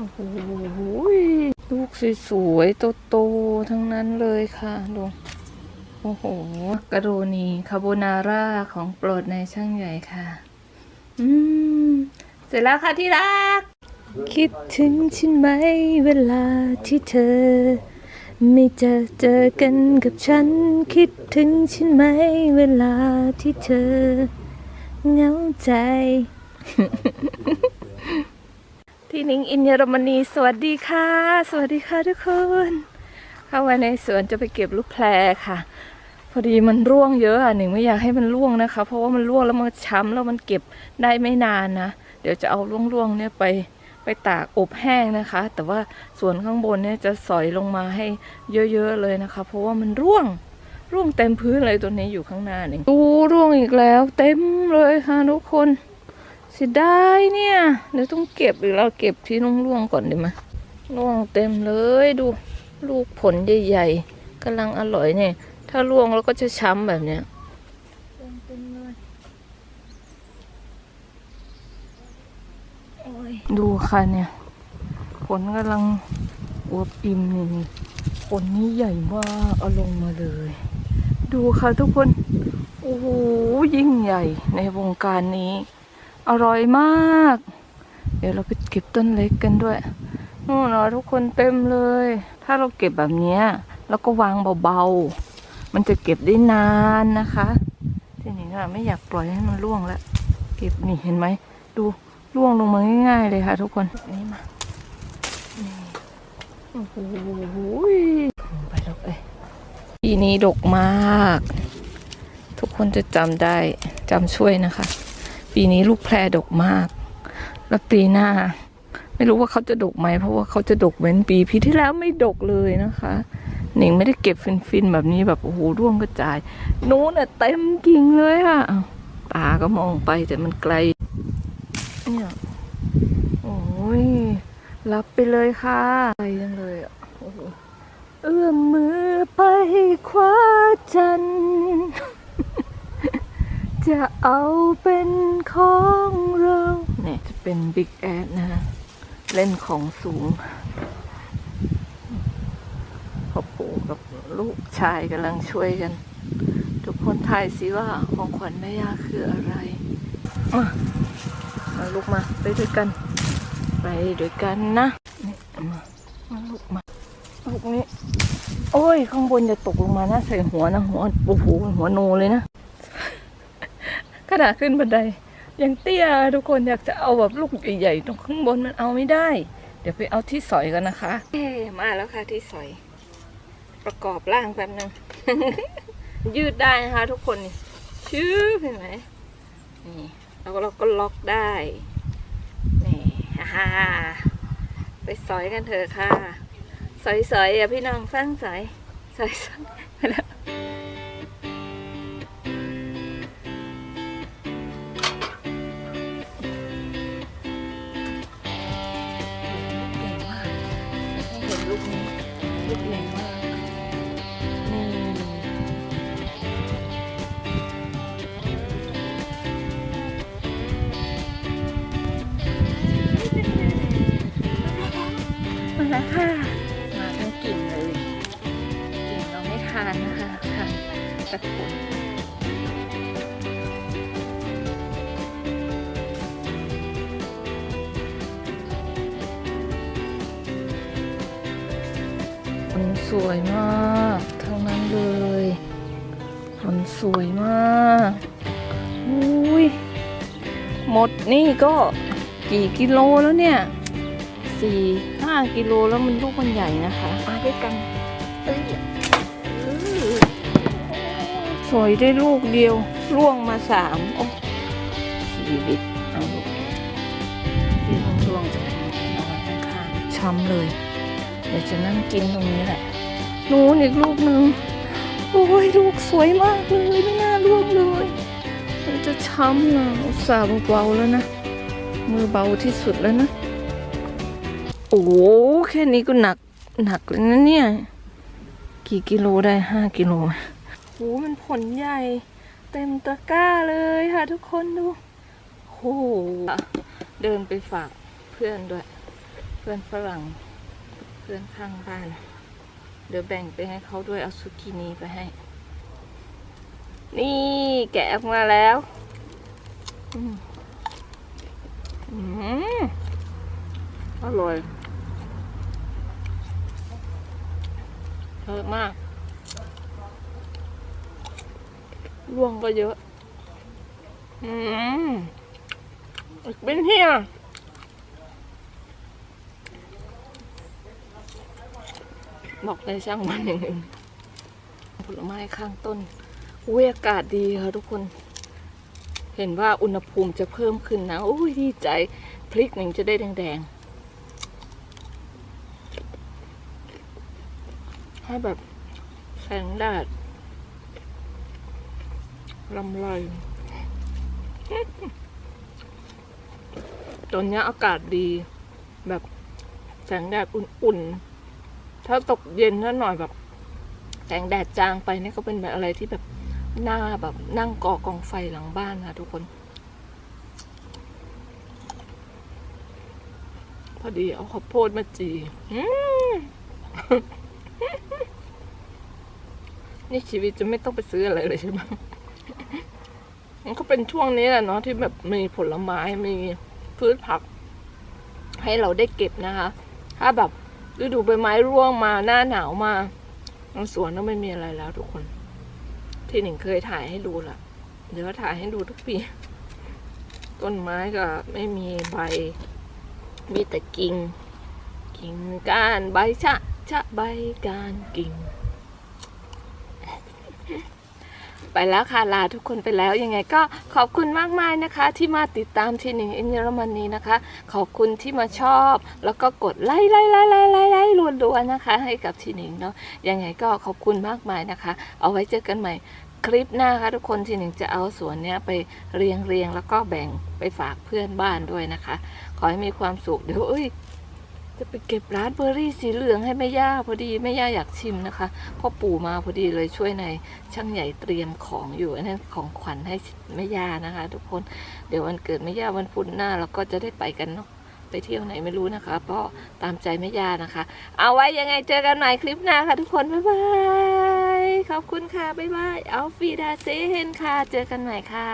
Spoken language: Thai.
โอ้โหลูกสวยๆโตๆทั้งนั้นเลยค่ะดูโอ้โหกระโรนีคาโบนาร่าของโปรดในช่างใหญ่ค่ะ อืม เสร็จแล้วค่ะที่รัก คิดถึงฉันไหมเวลาที่เธอ ไม่เจอเจอกันกับฉัน คิดถึงฉันไหมเวลาที่เธอ เหงาใจ ที่นิงอินเยอรมนี สวัสดีค่ะ สวัสดีค่ะทุกคน เข้ามาในสวนจะไปเก็บลูกแพรค่ะ พอดีมันร่วงเยอะอะหนิงไม่อยากให้มันร่วงนะคะ เพราะว่ามันร่วงแล้วมันช้ำแล้วมันเก็บได้ไม่นานนะ เดี๋ยวจะเอาร่วงๆเนี่ยไปไปตากอบแห้งนะคะ แต่ว่าส่วนข้างบนเนี่ยจะสอยลงมาให้เยอะๆเลยนะคะ เพราะว่ามันร่วงร่วงเต็มพื้นเลยตัวนี้อยู่ข้างหน้านี่ดูร่วงอีกแล้ว เต็มเลยค่ะทุกคน เสียดายเนี่ย เดี๋ยวต้องเก็บอีกแล้วเก็บที่ร่วงๆก่อนดีไหมร่วงเต็มเลยดู ลูกผลใหญ่ๆกำลังอร่อยเนี่ย ถ้าร่วงแล้วก็จะช้ำแบบเนี้ยเต็มๆเลยโอ้ยดูค่ะเนี่ย ผลกำลังอวบอิ่มนี่นี่ผลนี้ใหญ่มากเอาลงมาเลย ดูค่ะทุกคน โอ้โหยิ่งใหญ่ในวงการนี้ อร่อยมาก เดี๋ยวเราไปเก็บต้นเล็กกันด้วยนู่นนะทุกคนเต็มเลย ถ้าเราเก็บแบบนี้แล้วก็วางเบาๆ มันจะเก็บได้นานนะคะทีนี้ค่ะไม่อยากปล่อยให้มันร่วงแล้วเก็บนี่เห็นไหมดูร่วงลงมาง่ายๆเลยค่ะ ทุกคนนี่มานี่โอ้โหไปแล้วเอ้ยปีนี้ดกมาก ทุกคนจะจำได้จำช่วยนะคะ ปีนี้ลูกแพรดกมาก แล้วปีหน้า ไม่รู้ว่าเขาจะดกไหม เพราะว่าเขาจะดกเหมือนปีปีที่แล้วไม่ดกเลยนะคะ หนิงไม่ได้เก็บฟินๆแบบนี้แบบโอ้โหร่วงกระจาย นู้นน่ะเต็มกิ่งเลยค่ะอ้าก็มองไปแต่มันไกล เนี่ย โอ้ยรับไปเลยค่ะไปจังเลยอะเอื้อมมือไปคว้าจันท จะเอาเป็นของเราเนี่ยจะเป็นบิ๊กแอดนะ เล่นของสูงพ่อปู่กับลูกชายกำลังช่วยกัน ทุกคนทายสิว่าของขวัญแม่ย่าคืออะไร มามาลูกมาไปด้วยกัน ไปด้วยกันนะนี่มามาลูกมาลูกนี้ โอ้ย ข้างบนจะตกลงมานะใส่หัวนะหัวโอ้โหหัวโนเลยนะ ขนาดขึ้นบันไดยังเตี้ยทุกคนอยากจะเอาแบบลูกใหญ่ๆตรงข้างบนมันเอาไม่ได้ เดี๋ยวไปเอาที่สอยกันนะคะเอ๊มาแล้วค่ะที่สอย ประกอบร่างแป๊บนึงยืดได้นะคะ ทุกคนนี่ชื่อเห็นไหมนี่แล้วก็เราก็ล็อกได้นี่ฮ่าไปสอยกันเถอะค่ะ สอยสอยๆอะพี่น้องสร้างสอยสอยสอยไปแล้ว งเราไม่ทานนะคะแต่ผลผลสวยมากทั้งนั้นเลยผลสวยมากอุ้ยหมดนี่ก็กี่กิโลแล้วเนี่ยสี่ห้ากิโลแล้วมันลูกมันใหญ่นะคะมาด้วยกันเอ้ย สวยได้ลูกเดียวร่วงมาสามโอ้ชีวิตเอาลูกที่ร่วงร่วงจะเป็นอนข้างๆช้ำเลย เดี๋ยวจะนั่งกินตรงนี้แหละนู้นอีกลูกหนึ่งโอ้ยลูกสวยมากเลยไม่น่าร่วงเลยมันจะช้ำนะอุตส่าห์เบาๆแล้วนะมือเบาที่สุดแล้วนะโอ้แค่นี้ก็หนักหนักเลยนะเนี่ย กี่กิโลได้ห้ากิโล โอ้มันผลใหญ่ เต็มตะกร้าเลยค่ะทุกคนดูโหเดินไปฝากเพื่อนด้วย เพื่อนฝรั่ง เพื่อนข้างบ้าน เดี๋ยวแบ่งไปให้เขาด้วยเอาซุกินีไปให้ นี่แกะออกมาแล้วอืมอืมอร่อยเยอะมาก รวงก็เยอะ อืมเป็นเฮียบอกเลยช่างมันอย่างหนึ่งผลไม้ข้างต้นอุ้ยอากาศดีค่ะทุกคน เห็นว่าอุณหภูมิจะเพิ่มขึ้นนะอุ้ยดีใจ พริกหนึ่งจะได้แดงๆ ให้แบบแสงแดด ลำไรตอนนี้อากาศดี แบบแสงแดดอุ่นๆ ถ้าตกเย็นถ้าหน่อยแบบ แสงแดดจางไปนี่ก็เป็นแบบอะไรที่แบบหน้าแบบนั่งก่อกองไฟหลังบ้านค่ะทุกคน พอดีเอาข้าวโพดมาจีนี่ชีวิตจะไม่ต้องไปซื้ออะไรเลยใช่ไหม มันก็เป็นช่วงนี้แหละเนาะที่แบบมีผลไม้มีพืชผัก ให้เราได้เก็บนะคะ ถ้าแบบฤดูใบไม้ร่วงมาหน้าหนาวมาสวนก็ไม่มีอะไรแล้วทุกคน ที่หนิงเคยถ่ายให้ดูละเดี๋ยวถ่ายให้ดูทุกปี ต้นไม้ก็ไม่มีใบ มีแต่กิ่ง กิ่งก้านใบชะชะใบก้านกิ่ง ไปแล้วค่ะลาทุกคนไปแล้วยังไงก็ขอบคุณมากมายนะคะ ที่มาติดตามทีหนึ่งอินเยอรมนีนะคะ ขอบคุณที่มาชอบ แล้วก็กดไลค์ไลค์ไลค์ไลค์ไลค์ไลค์รัวๆนะคะ ให้กับทีหนึ่งเนาะยังไงก็ขอบคุณมากมายนะคะ เอาไว้เจอกันใหม่คลิปหน้าค่ะทุกคนทีหนึ่งจะเอาสวนเนี้ยไปเรียงเรียงแล้วก็แบ่งไปฝากเพื่อนบ้านด้วยนะคะ ขอให้มีความสุขเดี๋ยวเอ้ย จะไปเก็บร้านเบอร์รี่สีเหลืองให้แม่ย่าพอดีแม่ย่าอยากชิมนะคะพ่อปู่มาพอดีเลยช่วยในช่างใหญ่เตรียมของอยู่อันนั้นของขวัญให้แม่ย่านะคะ ทุกคนเดี๋ยววันเกิดแม่ย่าวันพุธหน้าเราก็จะได้ไปกันเนาะไปเที่ยวไหนไม่รู้นะคะเพราะตามใจแม่ย่านะคะ เอาไว้ยังไงเจอกันใหม่คลิปหน้าค่ะทุกคนบ๊ายบายขอบคุณค่ะบ๊ายบายเอาฟีดาเซเฮนค่ะ เจอกันใหม่ค่ะ